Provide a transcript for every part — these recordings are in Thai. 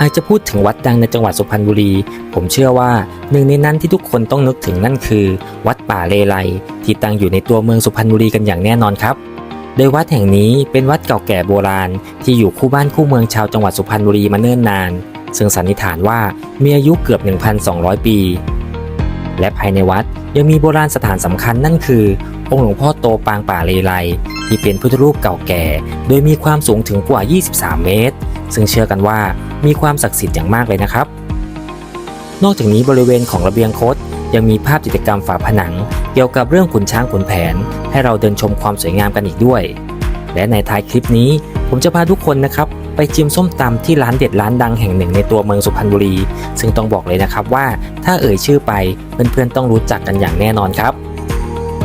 อาจจะพูดถึงวัดดังในจังหวัดสุพรรณบุรี ผมเชื่อว่าหนึ่งในนั้นที่ทุกคนต้องนึกถึงนั่นคือ วัดป่าเลไลที่ตั้งอยู่ในตัวเมืองสุพรรณบุรีกันอย่างแน่นอนครับ โดยวัดแห่งนี้เป็นวัดเก่าแก่โบราณ ที่อยู่คู่บ้านคู่เมืองชาวจังหวัดสุพรรณบุรีมาเนิ่นนาน ซึ่งสันนิษฐานว่ามีอายุเกือบ 1,200 ปี และภายในวัดยังมีโบราณสถานสำคัญนั่นคือ องค์หลวงพ่อโตปางป่าเลไลที่เป็นพุทธรูปเก่าแก่ โดยมีความสูงถึงกว่า 23 เมตร ซึ่งเชื่อกันว่า มีความศักดิ์สิทธิ์อย่างมากเลยนะครับ นอกจากนี้บริเวณของระเบียงโคดยังมีภาพจิตรกรรมฝาผนัง เกี่ยวกับเรื่องขุนช้างขุนแผน ให้เราเดินชมความสวยงามกันอีกด้วย และในท้ายคลิปนี้ ผมจะพาทุกคนนะครับไปชิมส้มตำที่ร้านเด็ดร้านดังแห่งหนึ่งในตัวเมืองสุพรรณบุรี ซึ่งต้องบอกเลยนะครับว่าถ้าเอ่ยชื่อไปเพื่อนๆต้องรู้จักกันอย่างแน่นอนครับ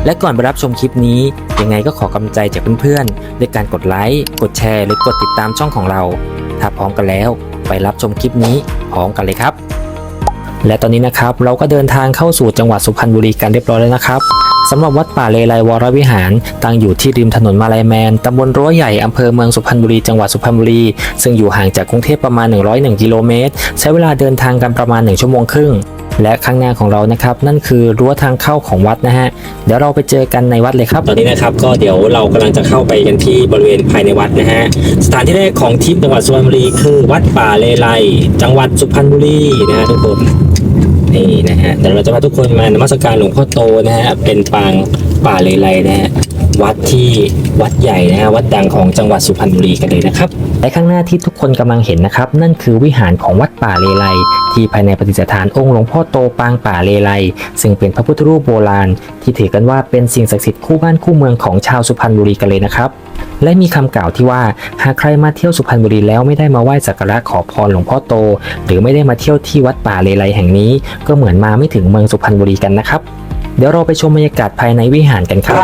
และก่อนไปรับชมคลิปนี้ ยังไงก็ขอกำลังใจจากเพื่อนๆด้วยการกดไลค์กดแชร์ หรือกดติดตามช่องของเรา ถ้าพร้อมกันแล้ว ไปรับชมคลิปนี้พร้อมกันเลยครับ และตอนนี้นะครับเราก็เดินทางเข้าสู่จังหวัดสุพรรณบุรีกันเรียบร้อยแล้วนะครับสำหรับวัดป่าเลไลวรวิหาร ตั้งอยู่ที่ริมถนนมาลายแมน ตำบลรั้วใหญ่ อำเภอเมืองสุพรรณบุรี จังหวัดสุพรรณบุรี ซึ่งอยู่ห่างจากกรุงเทพประมาณ 101 กิโลเมตร ใช้เวลาเดินทางกันประมาณ 1 ชั่วโมงครึ่ง และข้างหน้าของเรานะครับ นั่นคือรั้วทางเข้าของวัดนะฮะเดี๋ยวเราไปเจอกันในวัดเลยครับ ตอนนี้นะครับก็เดี๋ยวเรากำลังจะเข้าไปกันที่บริเวณภายในวัดนะฮะสถานที่แรกของทริปจังหวัดสุพรรณบุรีคือ วัดป่าเลไลจังหวัดสุพรรณบุรีนะฮะทุกคนนี่นะฮะเดี๋ยวเราจะพาทุกคนมานมัสการหลวงพ่อโตนะฮะเป็นปางป่าเลไลนะฮะ วัดที่วัดใหญ่นะฮะวัดดังของจังหวัดสุพรรณบุรีกันเลยนะครับและข้างหน้าที่ทุกคนกำลังเห็นนะครับ นั่นคือวิหารของวัดป่าเลไลที่ภายในประดิษฐานองค์หลวงพ่อโตปางป่าเลไลซึ่งเป็นพระพุทธรูปโบราณ ที่ถือกันว่าเป็นสิ่งศักดิ์สิทธิ์คู่บ้านคู่เมืองของชาวสุพรรณบุรีกันเลยนะครับและมีคำกล่าวที่ว่าหากใครมาเที่ยวสุพรรณบุรีแล้วไม่ได้มาไหว้สักการะขอพรหลวงพ่อโต หรือไม่ได้มาเที่ยวที่วัดป่าเลไลแห่งนี้ ก็เหมือนมาไม่ถึงเมืองสุพรรณบุรีกันนะครับ เดี๋ยวเราไปชมบรรยากาศภายในวิหารกันครับ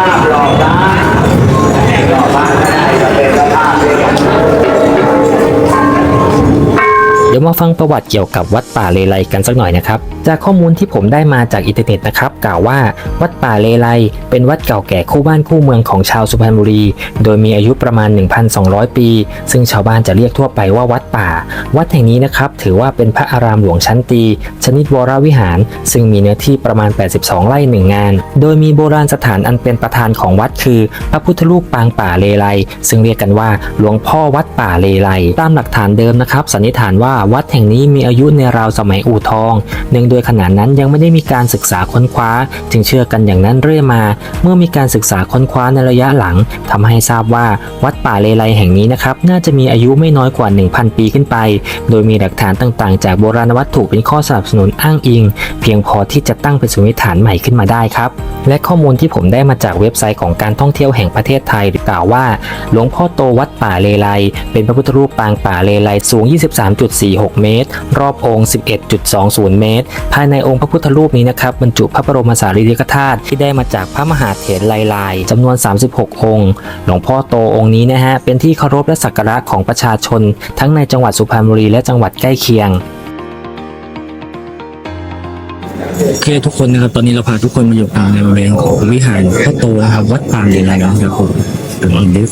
งประวัติเกี่ยวกับวัดป่าเลไลกันสักหน่อยนะครับ จากข้อมูลที่ผมได้มาจากอินเทอร์เน็ตนะครับกล่าวว่าวัดป่าเลไลเป็นวัดเก่าแก่คู่บ้านคู่เมืองของชาวสุพรรณบุรี โดยมีอายุประมาณ 1,200 ปี ซึ่งชาวบ้านจะเรียกทั่วไปว่าวัดป่า วัดแห่งนี้นะครับถือว่าเป็นพระอารามหลวงชั้นตี ชนิดวรวิหาร ซึ่งมีเนื้อที่ประมาณ 82 ไร่หนึ่งงาน โดยมีโบราณสถานอันเป็นประธานของวัดคือ พระพุทธรูปปางป่าเลไลซึ่งเรียกกันว่าหลวงพ่อวัดป่าเลไลตามหลักฐานเดิมนะครับสันนิษฐานว่าวัดแแห่งนี้มีอายุในราวสมัยอู่ทอง เนื่องโดยขณะนั้นยังไม่ได้มีการศึกษาค้นคว้า จึงเชื่อกันอย่างนั้นเรื่อยมา เมื่อมีการศึกษาค้นคว้าในระยะหลังทำให้ทราบว่าวัดป่าเลไลแห่งนี้นะครับน่าจะมีอายุไม่น้อยกว่า 1,000 ปีขึ้นไป โดยมีหลักฐานต่างๆ จากโบราณวัตถุเป็นข้อสนับสนุนอ้างอิง เพียงพอที่จะตั้งเป็นสมมติฐานใหม่ขึ้นมาได้ครับและข้อมูลที่ผมได้มาจากเว็บไซต์ของการท่องเที่ยวแห่งประเทศไทยกล่าวว่า หลวงพ่อโตวัดป่าเลไลเป็นพระพุทธรูปปางป่าเลไลสูง 23.46 เมตร รอบองค์ 11.20 เมตร ภายในองค์พระพุทธรูปนี้นะครับบรรจุพระบรมสารีริกธาตุที่ได้มาจากพระมหาเถรลายลายจำนวน 36 องค์ หลวงพ่อโตองค์นี้นะฮะเป็นที่เคารพและสักการะของประชาชน ทั้งในจังหวัดสุพรรณบุรีและจังหวัดใกล้เคียงโอเคทุกคนนะครับตอนนี้เราพาทุกคนมาอยู่ในบริเวณของวิหารพ่อโตนะครับวัดป่าเลไลนะครับผมถึงอัน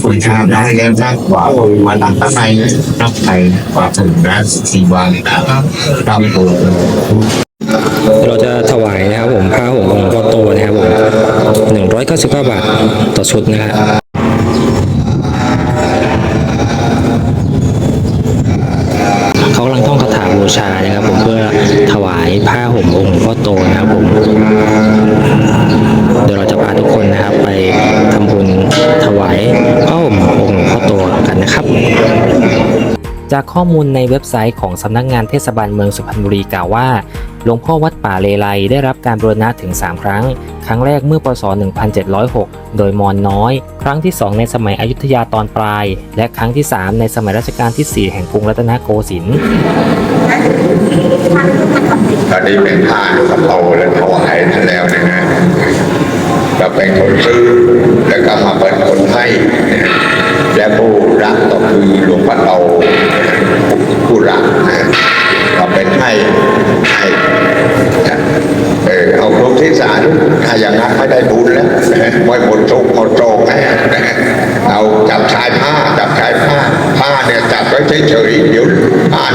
คนชาชาวนะได้เรียนมากกว่ามาหลังตั้งในนับไปกว่าถึงนะสี่วันนะครับครับผมเราจะถวายนะครับผมผ้าห่มองค์พ่อโตนะครับผมหนึ่งร้อยเก้าสิบเก้าบาทต่อชุดนะครับเขากำลังท่องคาถาบูชานะครับผมเพื่อถวายผ้าห่มองค์พ่อโตนะครับผม เดี๋ยวเราจะ จากข้อมูลในเว็บไซต์ของสำนักงานเทศบาลเมืองสุพรรณบุรีกล่าวว่า หลวงพ่อวัดป่าเลไลได้รับการบูรณะถึง 3 ครั้ง ครั้งแรกเมื่อปศ 1706 โดยมอนน้อย ครั้งที่ 2 ในสมัยอยุธยาตอนปลาย และครั้งที่ 3 ในสมัยรัชกาลที่ 4 แห่งกรุงรัตนโกสินทร์ตอนนี้เป็นผ้าสโตและถวายท่านแล้วนะฮะเราเป็นคนซื้อแล้วก็มาเป็นคนให้และผู้รับก็คือหลวงพ่อโต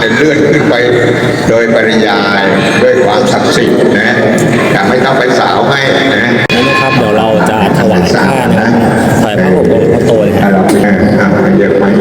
เนี่ยเลื่อนขึ้นไปโดยปริยายด้วยความศักดิ์สิทธิ์นะแต่ไม่ต้องไปสาวให้นะนะครับเดี๋ยวเราจะถวายผ้านะครับถวายผ้าห่มองค์พระโตเลยครับเราเออเยอะมาก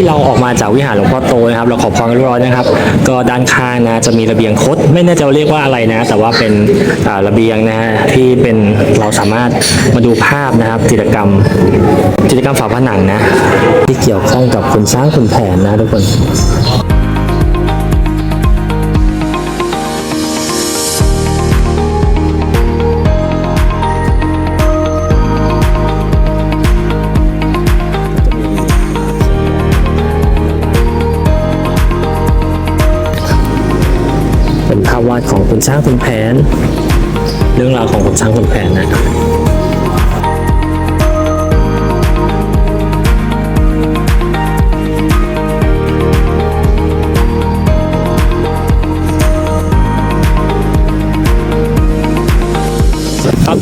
ที่เราออกมาจากวิหารหลวงพ่อโตนะครับ เราขอพรกันเรียบร้อนนะครับ ก็ด้านข้างนะจะมีระเบียงคดไม่แน่ใจเรียกว่าอะไรนะ แต่ว่าเป็นอ่าระเบียงนะฮะที่เป็นเราสามารถมาดูภาพนะครับจิตรกรรมจิตรกรรมฝาผนังนะ ที่เกี่ยวข้องกับคุณช้างคุณแผนนะทุกคนเป็น ของคุณช้างคุณแผน เรื่องราวของคุณช้างคุณแผนนะครับ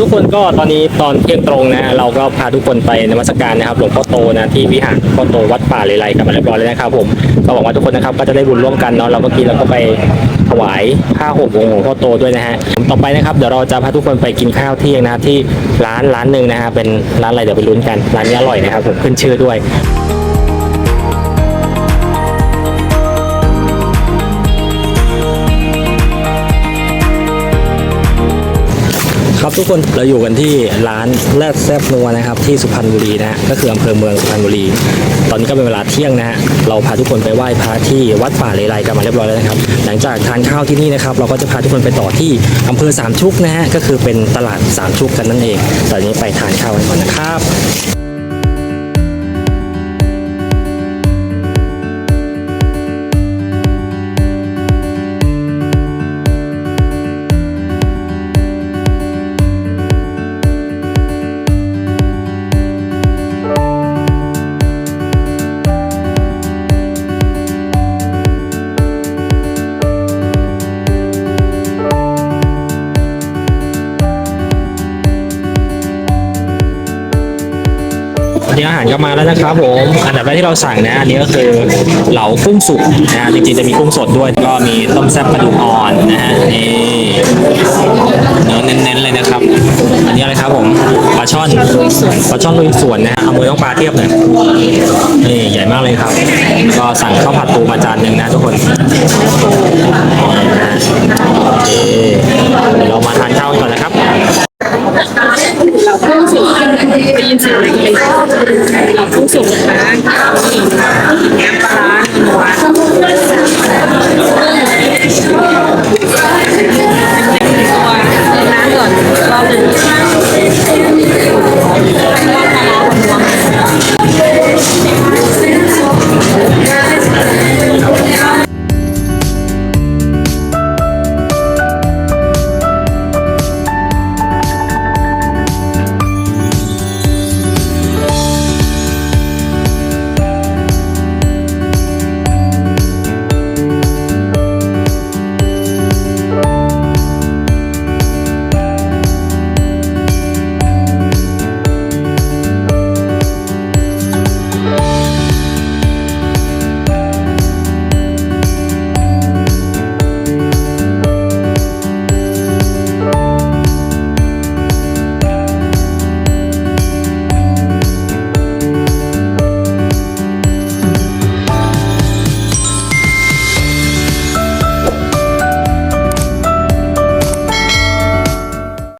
ทุกคนก็ตอนนี้ตอนเที่ยงตรงนะเราก็พาทุกคนไปนมัสการนะครับหลวงพ่อโตนะที่วิหารหลวงพ่อโตวัดป่าเลไลกันมาเรียบร้อยแล้วนะครับผมก็หวังว่าทุกคนนะครับก็จะได้บุญร่วมกันเนาะเราเมื่อกี้เราก็ไป ถวายผ้าห่มองค์หลวงพ่อโตด้วยนะฮะต่อไปนะครับเดี๋ยวเราจะพาทุกคนไปกินข้าวเที่ยงนะครับที่ร้านร้านหนึ่งนะฮะเป็นร้านอะไรเดี๋ยวไปลุ้นกันร้านนี้อร่อยนะครับผมขึ้นชื่อด้วย ครับทุกคนเราอยู่กันที่ร้านแรดแซบนัวนะครับที่สุพรรณบุรีนะฮะก็คืออำเภอเมืองสุพรรณบุรี ตอนนี้ก็เป็นเวลาเที่ยงนะฮะเราพาทุกคนไปไหว้พระที่วัดป่าเลไลกันมาเรียบร้อยแล้วนะครับ หลังจากทานข้าวที่นี่นะครับเราก็จะพาทุกคนไปต่อที่อำเภอสามชุกนะฮะก็คือเป็นตลาดสามชุกกันนั่นเองตอนนี้ไปทานข้าวกันก่อนนะครับ นี้อาหารก็มาแล้วนะครับผมอันดับแรกที่เราสั่งนะอันนี้ก็คือเหลากุ้งสุกนะฮะจริงๆจะมีกุ้งสดด้วยก็มีต้มแซ่บกระดูกอ่อนนะฮะนี่เนื้อเน้นๆเลยนะครับ อันนี้อะไรครับผมปลาช่อนปลาช่อนลุยสวนนะฮะเอามือต้องปลาเทียบหน่อยนี่ใหญ่มากเลยครับ ก็สั่งข้าวผัดปูมาจานหนึ่งนะทุกคนโอเคเดี๋ยวเรามาทานข้าวกันก่อนนะครับ ได้ยินเสียงเล็กๆเราพุ่งสูงนะคะ